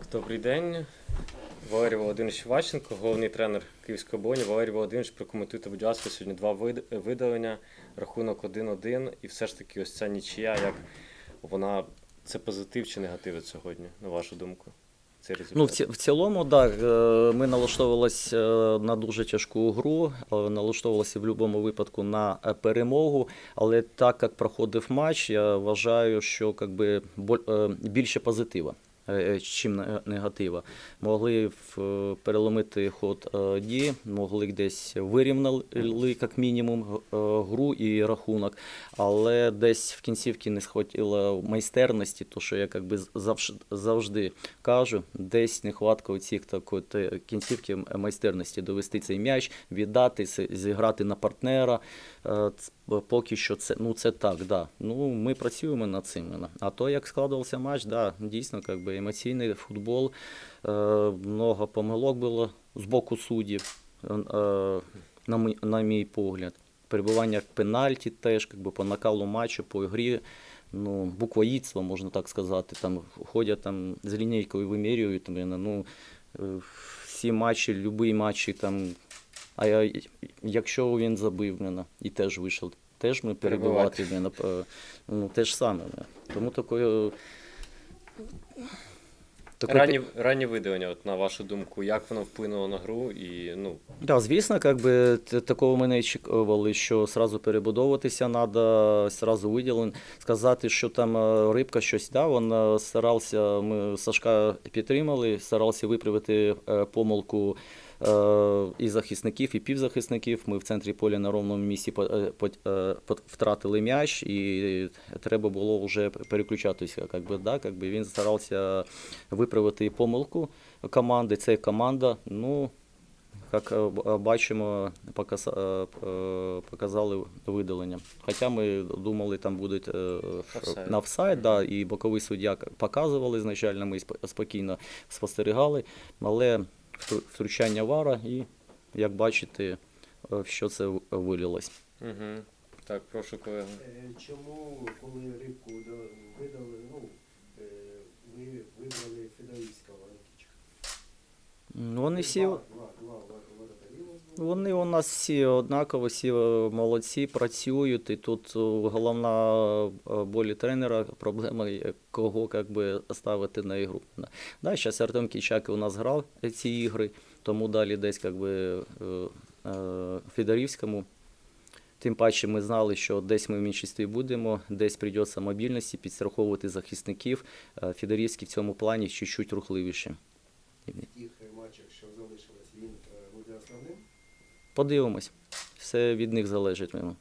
Так, добрий день. Валерій Володимирович Ващенко, головний тренер Київської оборони. Валерій Володимирович, прокоментуйте, будь ласка, сьогодні два видалення, рахунок 1-1. І все ж таки, ось ця нічия, як вона це позитив чи негатив сьогодні, на вашу думку? Цей результат? Ну, в, ці, в цілому, так, ми налаштовувалися на дуже тяжку гру, е, налаштовувалися в будь-якому випадку на е, перемогу. Але так як проходив матч, я вважаю, що как би, боль- е, більше позитива. Е, Чим негатива. Могли е, переломити ход е, дії, могли десь вирівняли, як мінімум, е, гру і рахунок, але десь в кінцівці не схватило майстерності, то що я як би завжди, кажу, десь нехватка такої те- кінцівки майстерності довести цей м'яч, віддати, зіграти на партнера. Поки що це ну це так, да. Ну ми працюємо над цим. А то як складувався матч, да, дійсно, як би емоційний футбол, е, много помилок було з боку суддів, е, на, мій, на мій погляд. Перебування в пенальті теж, як би, по накалу матчу, по грі, ну, буквоїдство, можна так сказати. Там ходять там з лінійкою вимірюють. Ну, е, всі матчі, любі матчі там. А я, якщо він забив мене і теж вийшов, теж ми перебивати мене. Ну, те ж саме. Тому такою. такою ранні, ранні видалення, от, на вашу думку, як воно вплинуло на гру і ну, Да, звісно, как би такого ми не очікували, що сразу перебудовуватися треба, сразу виділен. Сказати, що там е, рибка щось да, він е, старався, ми Сашка підтримали, старався виправити е, помилку і захисників, і півзахисників. Ми в центрі поля на ровному місці е, е, втратили м'яч, і треба було вже переключатися. Как би, да, как би він старався виправити помилку команди. Це команда. Ну, як е, бачимо, показ- показали видалення. Хоча ми думали, там буде на офсайд, да, і боковий суддя показували изначально, ми спокійно спостерігали, але втручання вара і, як бачите, е, в що це вилілось. вилилось. угу. так, прошу колегу. Е, Чому, коли рибку видали, ну, е, ви вибрали Федорівського Античка? Ну, Вони всі. Два, два, два воротарі у вас було. Вони у нас всі однаково, всі е, молодці, працюють. І тут е, головна е, болі тренера, проблема, кого як би, ставити на ігру. Да, зараз Артем Кічак у нас грав ці ігри, тому далі десь як би, Федорівському. Тим паче ми знали, що десь ми в меншості будемо, десь прийдеться мобільності, підстраховувати захисників. Федорівський в цьому плані чуть-чуть рухливіше. В тих матчах, що залишилось, він буде основним? Подивимось. Все від них залежить. мимо.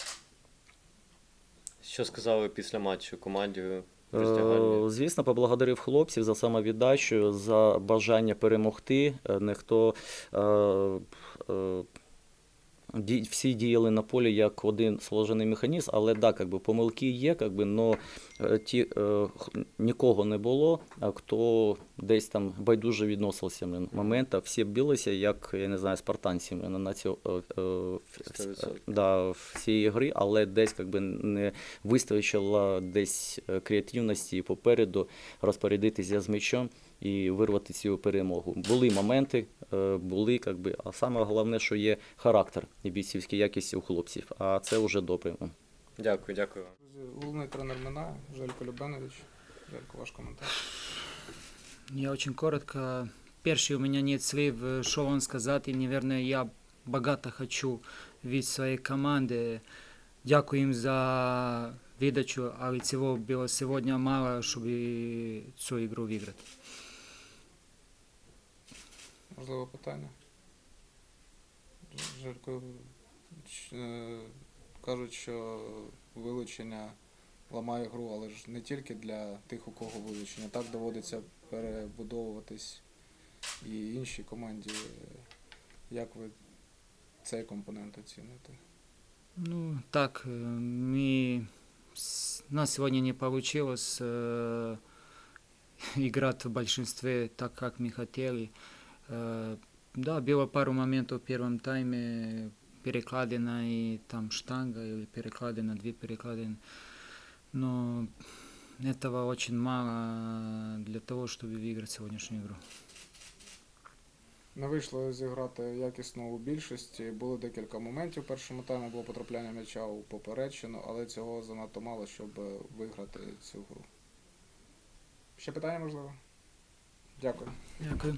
Що сказали після матчу команді? Е, Звісно, поблагодарив хлопців за самовіддачу, за бажання перемогти. Е, Ніхто е, е, всі діяли на полі як один сложений механізм, але да, как би, помилки є, как би, но е, ті, е, нікого не було, а хто десь там байдуже відносився до моменту. Всі билися, як я не знаю, спартанці на, цю, е, е, в- в- 100%. да, всієї гри, але десь как би, не вистачило десь е, креативності попереду розпорядитися з м'ячом і вирвати цю перемогу. Були моменти, е, були, как би, а саме головне, що є характер і бійцівська якість у хлопців, а це вже добре. Дякую, дякую вам. Головний тренер Мина, Желько Любенович. Желько, ваш коментар. Я очень коротко. Перший у меня нет слів, е, що вам сказати. Наверное, я багато хочу від своєї команди. Дякую їм за віддачу, але цього було сьогодні мало, щоб цю ігру виграти. Можливо, питання? Ж- Желько, ч- е, кажуть, що вилучення ламає гру, але ж не тільки для тих, у кого вилучення. Так доводиться перебудовуватись і іншій команді. Як ви цей компонент оцінюєте? Ну, так, е, ми... нас сегодня не э, играть в большинстве так, как мы хотели. Э, да, было пару моментов в первом тайме, перекладина и там штанга, или перекладина, две перекладины. Но этого очень мало для того, чтобы выиграть сегодняшнюю игру. Не вийшло зіграти якісно у більшості. Було декілька моментів. В першому таймі було потрапляння м'яча у поперечину, але цього занадто мало, щоб е, виграти цю гру. Ще питання можливо? Дякую. Дякую.